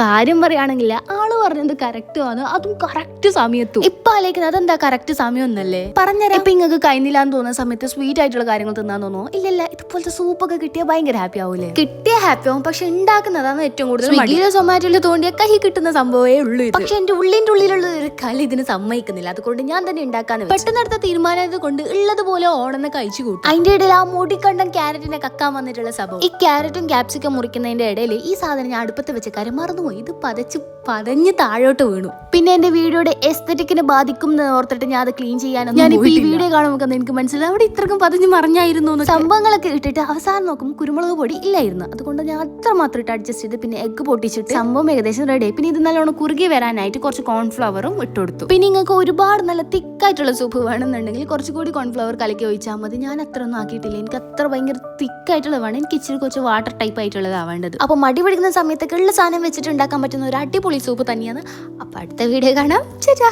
കാര്യം പറയുകയാണെങ്കിൽ ആൾ പറഞ്ഞത് കറക്റ്റ് ആണ്. അതും കറക്റ്റ് സമയത്തും. ഇപ്പൊ ആലോചിക്കുന്നത് അതെന്താ കറക്റ്റ് സമയം ഒന്നല്ലേ പറഞ്ഞുതരാം. ഇപ്പൊ നിങ്ങൾക്ക് കഴിഞ്ഞില്ലാന്ന് തോന്നുന്ന സമയത്ത് സ്വീറ്റ് ആയിട്ടുള്ള കാര്യങ്ങൾ തിന്നാൻ തോന്നുന്നു ഇല്ലല്ല ഇതുപോലത്തെ സൂപ്പൊക്കെ കിട്ടിയാൽ ഭയങ്കര ഹാപ്പി ആവൂലേ? കിട്ടിയ ഹാപ്പി ആവും പക്ഷെ ഉണ്ടാക്കുന്നതാണ് ഏറ്റവും കൂടുതൽ സ്വിഗ്ഗിയിലോ സൊമാറ്റോയിലോ തോണ്ടിയ കൈ കിട്ടുന്ന സംഭവമേ ഉള്ളൂ. പക്ഷെ എന്റെ ഉള്ളിന്റെ ഉള്ളിലുള്ള ഒരു കല ഇതിന് സമ്മതിക്കുന്നില്ല. അതുകൊണ്ട് ഞാൻ തന്നെ ഉണ്ടാക്കാൻ. പെട്ടെന്ന് എടുത്ത തീരുമാനം കൊണ്ട് ഉള്ളതുപോലെ ഓണെന്ന് കഴിച്ചു കൂട്ടും. അതിന്റെ ഇടയിൽ ആ മുടിക്കണ്ടൻ ക്യാരറ്റിനെ കക്കാൻ വന്നിട്ടുള്ള സംഭവം. ഈ ക്യാരറ്റും ക്യാപ്സിക്കം മുറിക്കുന്നതിന്റെ ഇടയിൽ ഈ സാധനം ഞാൻ അടുപ്പത്ത് വെച്ച കാര്യം മറന്നുപോയി. ഇത് പതച്ച് പതഞ്ഞ് താഴോട്ട് വീണു. പിന്നെ എന്റെ വീഡിയോയുടെ എസ്തറ്റിക്കിനെ ബാധിക്കും എന്ന് ഓർത്തിട്ട് ഞാൻ അത് ക്ലീൻ ചെയ്യാനൊന്നും ഞാൻ ഈ വീഡിയോ കാണുമ്പോൾ എനിക്ക് മനസ്സിലായി. അവിടെ ഇത്രക്കും പതഞ്ഞ് മറിഞ്ഞായിരുന്നു. സംഭവങ്ങളൊക്കെ ഇട്ടിട്ട് അവസാനം നോക്കും കുരുമുളക് പൊടി ഇല്ലായിരുന്നു. അതുകൊണ്ട് ഞാൻ അത്ര മാത്രം ഇട്ട് അഡ്ജസ്റ്റ് ചെയ്ത് പിന്നെ എഗ്ഗ് പൊട്ടിച്ചിട്ട് സംഭവം ഏകദേശം റെഡി പിന്നെ ഇത് നല്ലോണം കുറുകി വരാനായിട്ട് കുറച്ച് കോൺഫ്ലവറും ഇട്ട് കൊടുത്തു. പിന്നെ നിങ്ങൾക്ക് ഒരുപാട് നല്ല തിക്കായിട്ടുള്ള സൂപ്പ് വേണമെന്നുണ്ടെങ്കിൽ കുറച്ചുകൂടി കോൺഫ്ലവർ കലക്കി ഒഴിച്ചാൽ മതി. ഞാൻ അത്ര ഒന്നും ആക്കിയിട്ടില്ല. എനിക്ക് അത്ര ഭയങ്കര തിക്കായിട്ടുള്ളത് വേണം. എനിക്ക് ഇച്ചിരി കുറച്ച് വാട്ടർ ടൈപ്പ് ആയിട്ടുള്ളതാണ് വേണ്ടത്. അപ്പോൾ മടി പിടിക്കുന്ന സമയത്തൊക്കെ ഉള്ള സാധനം വെച്ചിട്ട് ഉണ്ടാക്കാൻ പറ്റുന്ന ഒരു അടിപൊളി സൂപ്പ് തന്നെയാണ്. അപ്പോൾ അടുത്ത വീഡിയോ കാണാം. ചേച്ചാ